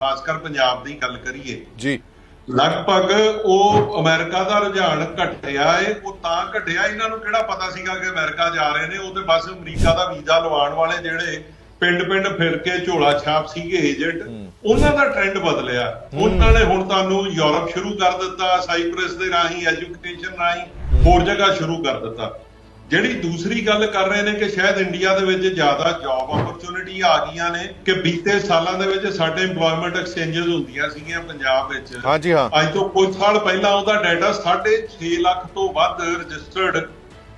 ਖਾਸ ਕਰ ਪੰਜਾਬ ਦੀ ਗੱਲ ਕਰੀਏ। ਜੀ। ਲਗਭਗ ਉਹ ਅਮਰੀਕਾ ਦਾ ਰੁਝਾਨ ਘਟਿਆ ਏ ਉਹ ਤਾਂ ਘਟਿਆ। ਇਹਨਾਂ ਨੂੰ ਕਿਹੜਾ ਪਤਾ ਸੀਗਾ ਕਿ ਅਮਰੀਕਾ ਜਾ ਰਹੇ ਨੇ? ਉਹ ਤੇ ਬਸ ਅਮਰੀਕਾ ਦਾ ਵੀਜ਼ਾ ਲਵਾਉਣ ਵਾਲੇ ਜਿਹੜੇ ਪਿੰਡ-ਪਿੰਡ ਫਿਰ ਕੇ ਝੋਲਾ ਛਾਪ ਸੀਗੇ ਏਜੰਟ ਉਹਨਾਂ ਦਾ ਟ੍ਰੈਂਡ ਬਦਲਿਆ। ਉਹਨਾਂ ਨੇ ਹੁਣ ਤੁਹਾਨੂੰ ਯੂਰਪ ਸ਼ੁਰੂ ਕਰ ਦਿੱਤਾ ਸਾਈਪ੍ਰਸ ਦੇ ਰਾਹੀਂ ਐਜੂਕੇਸ਼ਨ ਰਾਹੀਂ ਹੋਰ ਜਗ੍ਹਾ ਸ਼ੁਰੂ ਕਰ ਦਿੱਤਾ। ਜਿਹੜੀ ਦੂਸਰੀ ਗੱਲ ਕਰ ਰਹੇ ਨੇ ਕਿ ਸ਼ਾਇਦ ਇੰਡੀਆ ਦੇ ਵਿੱਚ ਜ਼ਿਆਦਾ ਜੌਬ ਓਪਰਚੁਨਿਟੀ ਆ ਗਈਆਂ ਨੇ ਕਿ ਬੀਤੇ ਸਾਲਾਂ ਦੇ ਵਿੱਚ ਸਾਡੇ EMPLOYMENT ਐਕਸਚੇਂਜਸ ਹੁੰਦੀਆਂ ਸੀਗੀਆਂ ਪੰਜਾਬ ਵਿੱਚ। ਹਾਂਜੀ ਹਾਂ। ਅੱਜ ਤੋਂ ਕੁਝ ਸਾਲ ਪਹਿਲਾਂ ਉਹਦਾ ਡਾਟਾ 6.5 ਲੱਖ ਤੋਂ ਵੱਧ ਰਜਿਸਟਰਡ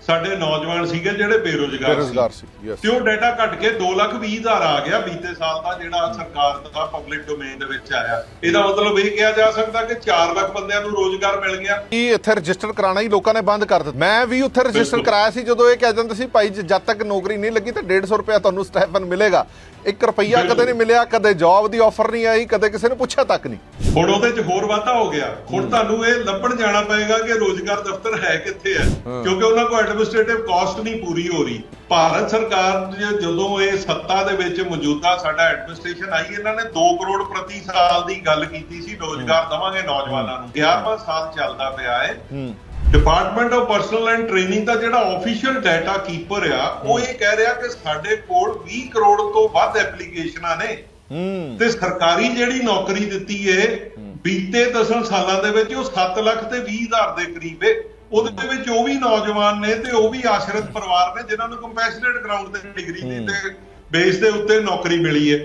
ਸਾਡੇ ਨੌਜਵਾਨ ਸੀਗੇ ਜਿਹੜੇ ਬੇਰੋਜ਼ਗਾਰ ਸੀ। ਬੇਰੁਜ਼ਗਾਰ ਸੀ ਯੈਸ ਤੇ ਉਹ ਡਾਟਾ ਘਟ ਕੇ 2 ਲੱਖ 20 ਹਜ਼ਾਰ ਆ ਗਿਆ ਬੀਤੇ ਸਾਲ ਦਾ ਜਿਹੜਾ ਸਰਕਾਰ ਦਾ ਪਬਲਿਕ ਡੋਮੇਨ ਦੇ ਵਿੱਚ ਆਇਆ। ਇਹਦਾ ਮਤਲਬ ਇਹ ਕਿਹਾ ਜਾ ਸਕਦਾ ਕਿ 4 ਲੱਖ ਬੰਦਿਆਂ ਨੂੰ ਰੋਜ਼ਗਾਰ ਮਿਲ ਗਿਆ। ਕੀ ਇੱਥੇ ਰਜਿਸਟਰ ਕਰਾਣਾ ਹੀ ਲੋਕਾਂ ਨੇ ਬੰਦ ਕਰ ਦਿੱਤਾ। ਮੈਂ ਵੀ ਉੱਥੇ ਰਜਿਸਟਰ ਬਿਲਕੁਲ। ਕਰਾਇਆ ਸੀ ਜਦੋਂ ਇਹ ਕਹਿ ਦਿੰਦੇ ਸੀ ਭਾਈ ਜ- ਜਦ ਤੱਕ ਨੌਕਰੀ ਨਹੀਂ ਲੱਗੀ ਤਾਂ 150 ਰੁਪਇਆ ਤੁਹਾਨੂੰ ਸਟਾਈਪਨ ਮਿਲੇਗਾ। 1 ਰੁਪਈਆ। ਕਦੇ ਨਹੀਂ ਮਿਲਿਆ ਕਦੇ ਜੌਬ ਦੀ ਆਫਰ ਨਹੀਂ ਆਈ ਕਦੇ ਕਿਸੇ ਨੇ ਪੁੱਛਿਆ ਤੱਕ ਨਹੀਂ। ਹੁਣ ਉਹਦੇ 'ਚ ਹੋਰ ਵਾਧਾ ਹੋ ਗਿਆ। ਹੁਣ ਤੁਹਾਨੂੰ ਇਹ ਲੱਭਣ ਜਾਣਾ ਪਏਗਾ ਕਿ ਰੋਜ਼ਗਾਰ ਦਫ਼ਤਰ ਹੈ ਕਿੱਥੇ ਹੈ। ਕਿਉਂਕਿ ਉਹਨਾਂ ਕੋਲ ਐਡਮਿਨਿਸਟ੍ਰੇਟਿਵ ਕਾਸਟ ਨਹੀਂ ਪੂਰੀ ਹੋ ਰਹੀ। ਭਾਰਤ ਸਰਕਾਰ ਜਦੋਂ ਇਹ ਸੱਤਾ ਦੇ ਵਿੱਚ ਮੌਜੂਦਾ ਸਾਡਾ ਐਡਮਿਨਿਸਟ੍ਰੇਸ਼ਨ ਆਈ ਇਹਨਾਂ ਨੇ 2 ਕਰੋੜ ਪ੍ਰਤੀ ਸਾਲ ਦੀ ਗੱਲ ਕੀਤੀ ਸੀ ਰੋਜ਼ਗਾਰ ਦਵਾਂਗੇ ਨੌਜਵਾਨਾਂ ਨੂੰ। 11ਵਾਂ ਸਾਲ ਚੱਲਦਾ ਪਿਆ ਹੈ। ਹੂੰ। Department of personnel and training ਦਾ ਜਿਹੜਾ ਆਫੀਸ਼ੀਅਲ ਡਾਟਾ ਕੀਪਰ ਆ ਉਹ ਇਹ ਕਹਿ ਰਿਹਾ ਕਿ ਸਾਡੇ ਕੋਲ 20 ਕਰੋੜ ਤੋਂ ਵੱਧ ਐਪਲੀਕੇਸ਼ਨਾਂ ਨੇ। ਤੇ ਸਰਕਾਰੀ ਜਿਹੜੀ ਨੌਕਰੀ ਦਿੱਤੀ ਏ ਬੀਤੇ 10 ਸਾਲਾਂ ਦੇ ਵਿੱਚ ਉਹ 7 ਲੱਖ ਤੇ 20 ਹਜ਼ਾਰ ਦੇ ਕਰੀਬ ਏ। ਉਹਦੇ ਵਿੱਚ ਉਹ ਵੀ ਨੌਜਵਾਨ ਨੇ ਤੇ ਉਹ ਵੀ ਆਸ਼ਰਿਤ ਪਰਿਵਾਰ ਨੇ ਜਿਨ੍ਹਾਂ ਨੂੰ ਕੰਪੈਸ਼ਨੇਟ ਗਰਾਊਂਡ ਤੇ ਡਿਗਰੀ ਦੀ ਤੇ ਬੇਸ ਦੇ ਉੱਤੇ ਨੌਕਰੀ ਮਿਲੀ ਏ।